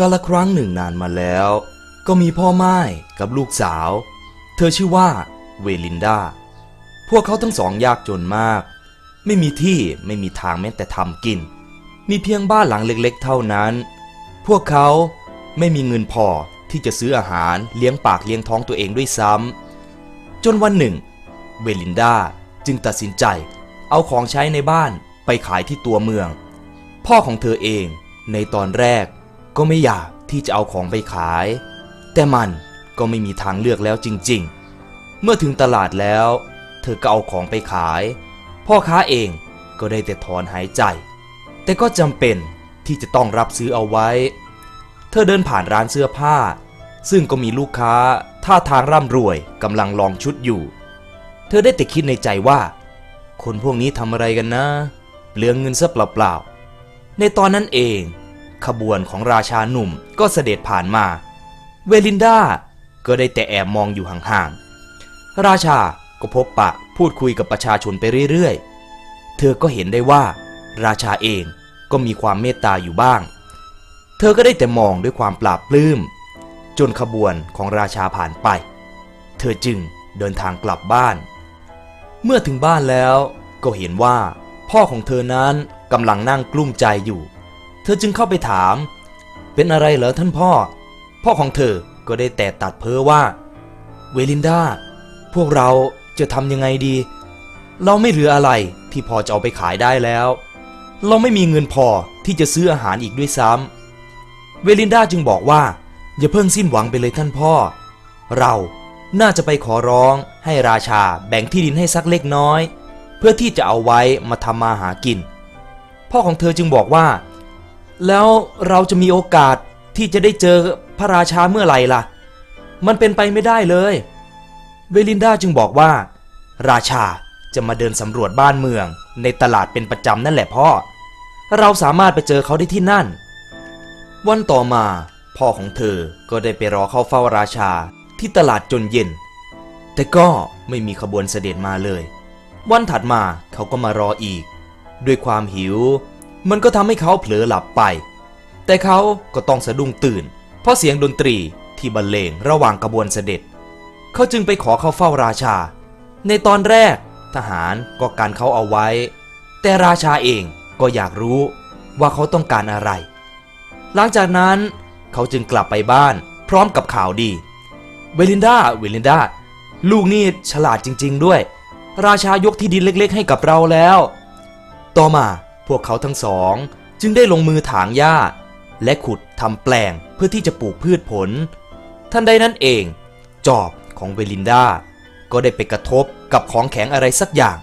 กาละครั้งหนึ่งนานมาแล้ว ก็มีพ่อไม้กับลูกสาว เธอชื่อว่าเวลินดา พวกเขาทั้งสองยากจนมาก ไม่มีที่ไม่มีทางแม้แต่ทำกิน มีเพียงบ้านหลังเล็กๆ เท่านั้น พวกเขาไม่มีเงินพอที่จะซื้ออาหารเลี้ยงปากเลี้ยงท้องตัวเองด้วยซ้ำจนวันหนึ่ง เวลินดาจึงตัดสินใจเอาของใช้ในบ้านไปขายที่ตัวเมือง พ่อของเธอเองในตอนแรก ก็ไม่อยากที่จะเอาของไปขาย แต่มันก็ไม่มีทางเลือกแล้วจริง ๆ เมื่อถึงตลาดแล้ว เธอก็เอาของไปขาย พ่อค้าเองก็ได้แต่ถอนหายใจ แต่ก็จำเป็นที่จะต้องรับซื้อเอาไว้ เธอเดินผ่านร้านเสื้อผ้า ซึ่งก็มีลูกค้าท่าทางร่ำรวยกำลังลองชุดอยู่ เธอได้แต่คิดในใจว่า คนพวกนี้ทำอะไรกันนะเปลืองเงินซะเปล่าๆในตอนนั้นเอง ขบวนของราชาหนุ่มก็เสด็จผ่านมา เวลินดาก็ได้แต่แอบมองอยู่ห่างๆ ราชาก็พบปะพูดคุยกับประชาชนไปเรื่อยๆ เธอก็เห็นได้ว่า ราชาเองก็มีความเมตตาอยู่บ้าง เธอก็ได้แต่มองด้วยความปราบปลื้ม จนขบวนของราชาผ่านไป เธอจึงเดินทางกลับบ้าน เมื่อถึงบ้านแล้วก็เห็นว่า พ่อของเธอนั้นกำลังนั่งกลุ้มใจอยู่ เธอจึงเข้าไปถาม เป็นอะไรเหรอท่านพ่อ พ่อของเธอก็ได้แต่ตัดเพ้อว่า เวลินดา พวกเราจะทำยังไงดี เราไม่เหลืออะไรที่พอจะเอาไปขายได้แล้ว เราไม่มีเงินพอที่จะซื้ออาหารอีกด้วยซ้ำ เวลินดาจึงบอกว่า อย่าเพิ่งสิ้นหวังไปเลยท่านพ่อ เราน่าจะไปขอร้องให้ราชาแบ่งที่ดินให้สักเล็กน้อย เพื่อที่จะเอาไว้มาทำมาหากิน พ่อของเธอจึงบอกว่า แล้วเราจะมีโอกาสที่จะได้เจอพระราชาเมื่อไหร่ล่ะ มันเป็นไปไม่ได้เลย เวลินดาจึงบอกว่า ราชาจะมาเดินสำรวจบ้านเมือง ในตลาดเป็นประจำนั่นแหละพ่อ เราสามารถไปเจอเขาได้ที่นั่น วันต่อมา พ่อของเธอก็ได้ไปรอเข้าเฝ้าราชาที่ตลาดจนเย็น แต่ก็ไม่มีขบวนเสด็จมาเลย วันถัดมาเขาก็มารออีก ด้วยความหิว มันก็ทำให้เขาเผลอหลับไป แต่เขาก็ต้องสะดุ้งตื่น เพราะเสียงดนตรีที่บรรเลงระหว่างขบวนเสด็จ เขาจึงไปขอเข้าเฝ้าราชา ในตอนแรกทหารก็การเขาเอาไว้ แต่ราชาเองก็อยากรู้ว่าเขาต้องการอะไร หลังจากนั้นเขาจึงกลับไปบ้านพร้อมกับข่าวดี เวลินดา เวลินดา ลูกนี่ฉลาดจริง ๆ ด้วย ราชายกที่ดินเล็ก ๆ ให้กับเราแล้ว ต่อมา พวกเขาทั้งสองจึงได้ลงมือถางหญ้า และขุดทำแปลงเพื่อที่จะปลูกพืชผลทันใดนั้นเอง จอบของเวลินดาก็ได้ไปกระทบกับของแข็งอะไรสักอย่าง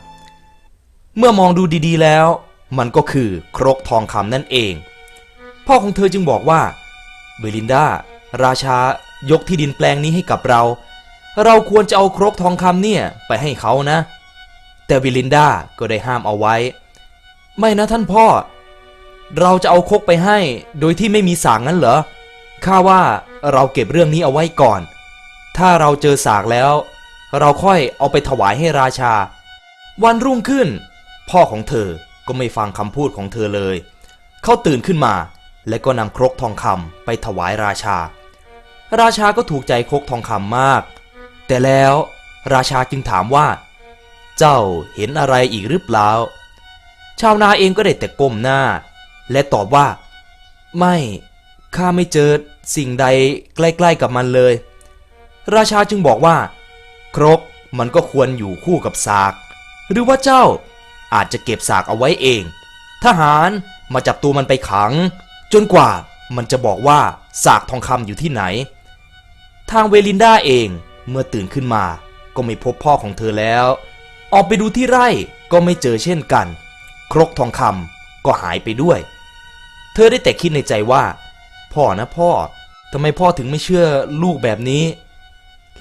เมื่อมองดูดีๆแล้ว มันก็คือครกทองคำนั่นเอง พ่อของเธอจึงบอกว่าเบลินดาราชายกที่ดินแปลงนี้ให้กับเรา เราควรจะเอาครกทองคำเนี่ยไปให้เขานะ แต่วิลินดาก็ได้ห้ามเอาไว้ ไม่นะท่านพ่อ เราจะเอาคกไปให้ โดยที่ไม่มีสากนั้นเหรอข้าว่าเราเก็บเรื่องนี้เอาไว้ก่อน ถ้าเราเจอสากแล้ว เราค่อยเอาไปถวายให้ราชา วันรุ่งขึ้น พ่อของเธอก็ไม่ฟังคำพูดของเธอเลย เขาตื่นขึ้นมา และก็นำครกทองคำไปถวายราชา ราชาก็ถูกใจครกทองคำมาก แต่แล้วราชาจึงถามว่า เจ้าเห็นอะไรอีกหรือเปล่า ชาวนาเองก็ได้แต่ก้มหน้า และตอบว่า ไม่ข้าไม่เจอสิ่งใดใกล้ๆกับมันเลย ราชาจึงบอกว่า ครกมันก็ควรอยู่คู่กับสาก หรือว่าเจ้าอาจจะเก็บสากเอาไว้เอง ทหารมาจับตัวมันไปขัง จนกว่ามันจะบอกว่าสากทองคำอยู่ที่ไหน ทางเวลินดาเองเมื่อตื่นขึ้นมา ก็ไม่พบพ่อของเธอแล้ว ออกไปดูที่ไร่ก็ไม่เจอเช่นกัน ครกทองคำก็หายไปด้วย เธอได้แต่คิดในใจว่า พ่อนะพ่อทำไมพ่อถึงไม่เชื่อลูกแบบนี้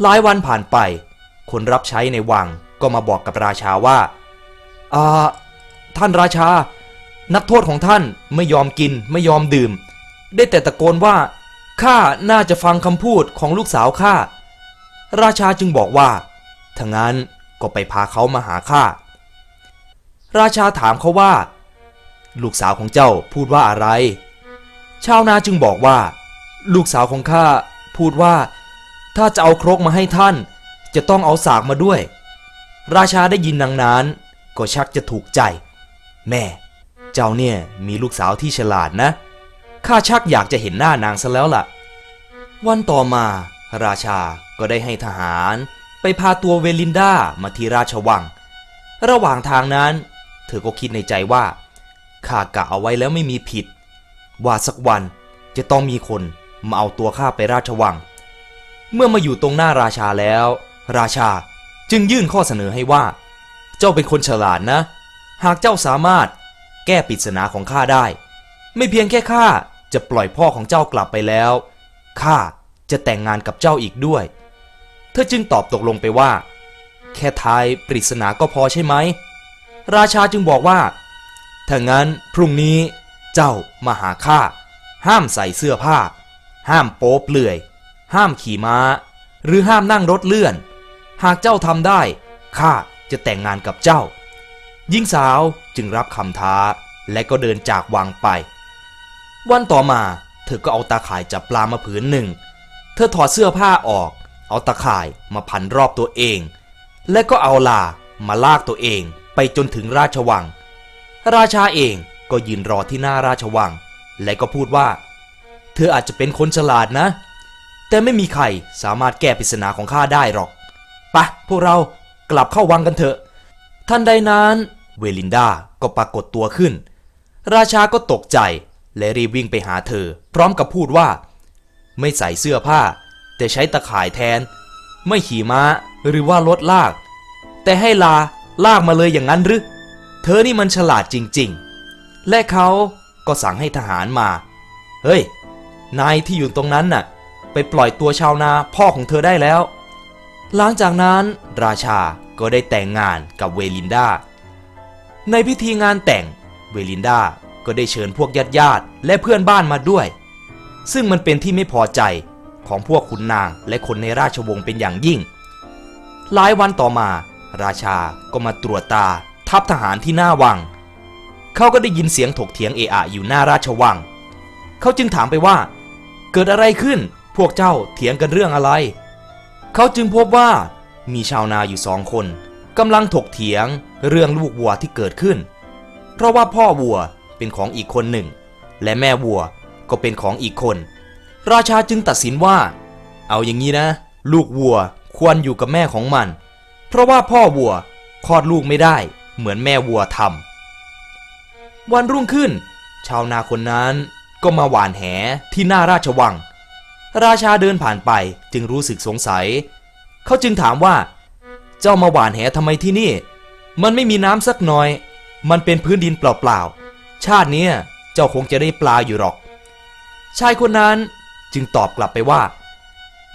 หลายวันผ่านไป คนรับใช้ในวังก็มาบอกกับราชาว่าอ่าท่านราชา นักโทษของท่านไม่ยอมกินไม่ยอมดื่ม ได้แต่ตะโกนว่าข้าน่าจะฟังคำพูดของลูกสาวข้าราชาจึงบอกว่าถ้างั้นก็ไปพาเขามาหาข้า ราชาถามเขาว่า ลูกสาวของเจ้าพูดว่าอะไร ชาวนาจึงบอกว่า ลูกสาวของข้าพูดว่า ถ้าจะเอาครกมาให้ท่าน จะต้องเอาสากมาด้วย ราชาได้ยินดังนั้น ก็ชักจะถูกใจ แม่ เจ้าเนี่ยมีลูกสาวที่ฉลาดนะข้าชักอยากจะเห็นหน้านางซะแล้วล่ะ วันต่อมา ราชาก็ได้ให้ทหาร ไปพาตัวเวลินดามาที่ราชวัง ระหว่างทางนั้น เธอก็คิดในใจว่าข้ากะเอาไว้แล้วไม่มีผิด ว่าสักวันจะต้องมีคนมาเอาตัวข้าไปราชวัง เมื่อมาอยู่ตรงหน้าราชาแล้ว ราชาจึงยื่นข้อเสนอให้ว่า เจ้าเป็นคนฉลาดนะ หากเจ้าสามารถแก้ปริศนาของข้าได้ ไม่เพียงแค่ข้าจะปล่อยพ่อของเจ้ากลับไปแล้วข้าจะแต่งงานกับเจ้าอีกด้วย เธอจึงตอบตกลงไปว่า แค่ทายปริศนาก็พอใช่ไหม ราชาจึงบอกว่า ถ้างั้นพรุ่งนี้เจ้ามาหาข้า ห้ามใส่เสื้อผ้า ห้ามโป๊เปลื่อย ห้ามขี่ม้า หรือห้ามนั่งรถเลื่อน หากเจ้าทำได้ ข้าจะแต่งงานกับเจ้า หญิงสาวจึงรับคำท้าและก็เดินจากวังไป วันต่อมาเธอก็เอาตาข่ายจับปลามาผืนหนึ่ง เธอถอดเสื้อผ้าออก เอาตาข่ายมาพันรอบตัวเอง และก็เอาลามาลากตัวเอง ไปจนถึงราชวัง ราชาเองก็ยืนรอที่หน้าราชวัง และก็พูดว่า เธออาจจะเป็นคนฉลาดนะ แต่ไม่มีใครสามารถแก้ปริศนาของข้าได้หรอกไปะพวกเรากลับเข้าวังกันเถอะทันใดนั้น เวลินดาก็ปรากฏตัวขึ้น ราชาก็ตกใจและรีบวิ่งไปหาเธอ พร้อมกับพูดว่า ไม่ใส่เสื้อผ้า แต่ใช้ตะข่ายแทน ไม่ขี่ม้าหรือว่ารถลาก แต่ให้ลา ลากมาเลยอย่างนั้นหรือ เธอนี่มันฉลาดจริงๆ และเขาก็สั่งให้ทหารมา เฮ้ย นายที่อยู่ตรงนั้นน่ะ ไปปล่อยตัวชาวนาพ่อของเธอได้แล้ว หลังจากนั้นราชาก็ได้แต่งงานกับเวลินดา ในพิธีงานแต่งเวลินดาก็ได้เชิญพวกญาติญาติและเพื่อนบ้านมาด้วย ซึ่งมันเป็นที่ไม่พอใจของพวกขุนนางและคนในราชวงศ์เป็นอย่างยิ่ง หลายวันต่อมา ราชาก็มาตรวจตาทัพทหารที่หน้าวัง เขาก็ได้ยินเสียงถกเถียงเอะอะอยู่หน้าราชวัง เขาจึงถามไปว่า เกิดอะไรขึ้น พวกเจ้าเถียงกันเรื่องอะไร เขาจึงพบว่ามีชาวนาอยู่สองคนกำลังถกเถียงเรื่องลูกวัวที่เกิดขึ้น เพราะว่าพ่อวัวเป็นของอีกคนหนึ่ง และแม่วัวก็เป็นของอีกคน ราชาจึงตัดสินว่า เอาอย่างนี้นะ ลูกวัวควรอยู่กับแม่ของมัน เพราะว่าพ่อวัวคลอดลูกไม่ได้เหมือนแม่วัวทำวันรุ่งขึ้น ชาวนาคนนั้นก็มาหวานแหที่หน้าราชวัง ราชาเดินผ่านไปจึงรู้สึกสงสัย เขาจึงถามว่า เจ้ามาหวานแหทำไมที่นี่ มันไม่มีน้ำสักหน่อย มันเป็นพื้นดินเปล่าๆ ชาติเนี้เจ้าคงจะได้ปลาอยู่หรอก ชายคนนั้นจึงตอบกลับไปว่า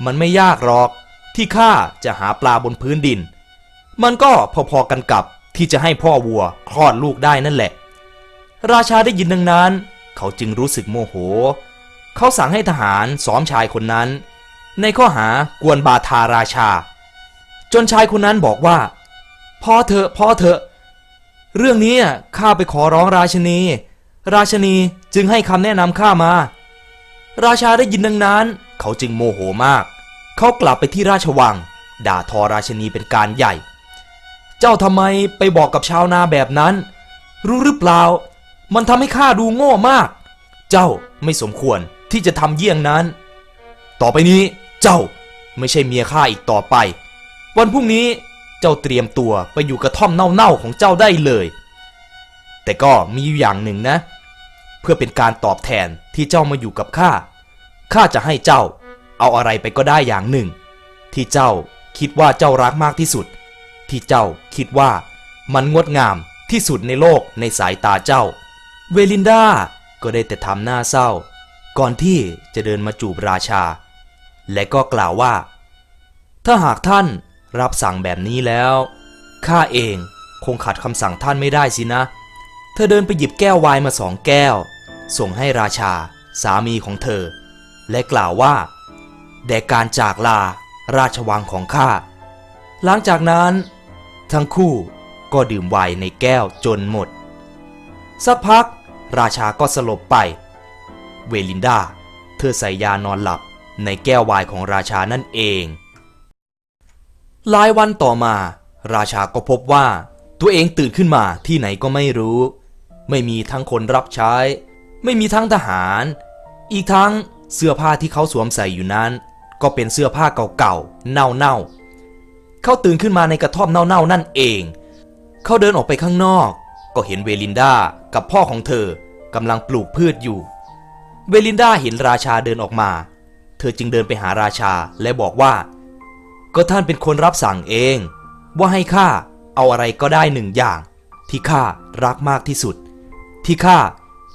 มันไม่ยากหรอกที่ข้าจะหาปลาบนพื้นดิน มันก็พอๆกันกับที่จะให้พ่อวัวคลอดลูกได้นั่นแหละ ราชาได้ยินดังนั้น เขาจึงรู้สึกโมโห เขาสั่งให้ทหารซ้อมชายคนนั้น ในข้อหากวนบาทาราชา จนชายคนนั้นบอกว่าพอเถอะพอเถอะ เรื่องนี้ข้าไปขอร้องราชนี ราชนีจึงให้คำแนะนำข้ามา ราชาได้ยินดังนั้น เขาจึงโมโหมาก เขากลับไปที่ราชวัง ด่าทอราชนีเป็นการใหญ่ เจ้าทำไมไปบอกกับชาวนาแบบนั้น รู้หรือเปล่า มันทำให้ข้าดูโง่มาก เจ้าไม่สมควรที่จะทำเยี่ยงนั้น ต่อไปนี้เจ้าไม่ใช่เมียข้าอีกต่อไป วันพรุ่งนี้เจ้าเตรียมตัวไปอยู่กระท่อมเน่าๆของเจ้าได้เลย แต่ก็มีอยู่อย่างหนึ่งนะ เพื่อเป็นการตอบแทนที่เจ้ามาอยู่กับข้าข้าจะให้เจ้าเอาอะไรไปก็ได้อย่างหนึ่ง ที่เจ้าคิดว่าเจ้ารักมากที่สุด ที่เจ้าคิดว่ามันงดงามที่สุดในโลกในสายตาเจ้า เวลินดาก็ได้แต่ทำหน้าเศร้า ก่อนที่จะเดินมาจูบราชา และก็กล่าวว่า ถ้าหากท่านรับสั่งแบบนี้แล้ว ข้าเองคงขัดคำสั่งท่านไม่ได้สินะ เธอเดินไปหยิบแก้วไวน์มาสองแก้ว ส่งให้ราชาสามีของเธอ และกล่าวว่า แด่การจากลาราชวังของข้า หลังจากนั้น ทั้งคู่ก็ดื่มไวน์ในแก้วจนหมด สักพักราชาก็สลบไป เวลินดา เธอใส่ยานอนหลับในแก้ววายของราชานั่นเอง หลายวันต่อมา ราชาก็พบว่าตัวเองตื่นขึ้นมาที่ไหนก็ไม่รู้ ไม่มีทั้งคนรับใช้ ไม่มีทั้งทหาร อีกทั้งเสื้อผ้าที่เขาสวมใส่อยู่นั้น ก็เป็นเสื้อผ้าเก่าๆ เน่าๆ เขาตื่นขึ้นมาในกระท่อมเน่าๆนั่นเอง เขาเดินออกไปข้างนอก ก็เห็นเวลินดากับพ่อของเธอกำลังปลูกพืชอยู่ เวลินดาเห็นราชาเดินออกมา เธอจึงเดินไปหาราชาและบอกว่า ก็ท่านเป็นคนรับสั่งเอง ว่าให้ข้าเอาอะไรก็ได้หนึ่งอย่าง ที่ข้ารักมากที่สุด ที่ข้า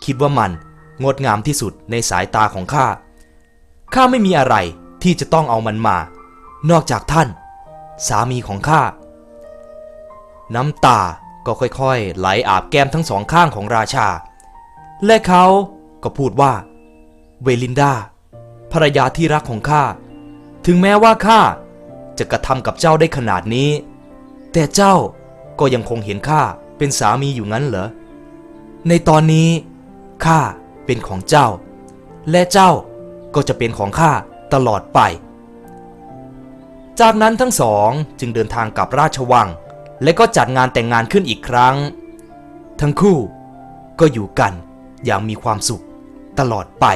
คิดว่ามันงดงามที่สุดในสายตาของข้าข้าไม่มีอะไรที่จะต้องเอามันมา นอกจากท่าน สามีของข้า น้ำตาก็ค่อยๆ ไหลอาบแก้มทั้งสองข้างของราชา และเขาก็พูดว่า เวลินดาภรรยาที่รักของข้า ถึงแม้ว่าข้าจะกระทำกับเจ้าได้ขนาดนี้ แต่เจ้าก็ยังคงเห็นข้าเป็นสามีอยู่งั้นเหรอ ในตอนนี้ข้าเป็นของเจ้า และเจ้าก็จะเป็นของข้าตลอดไป จากนั้นทั้งสองจึงเดินทางกลับราชวัง และก็จัดงานแต่งงานขึ้นอีกครั้ง ทั้งคู่ก็อยู่กันอย่างมีความสุขตลอดไป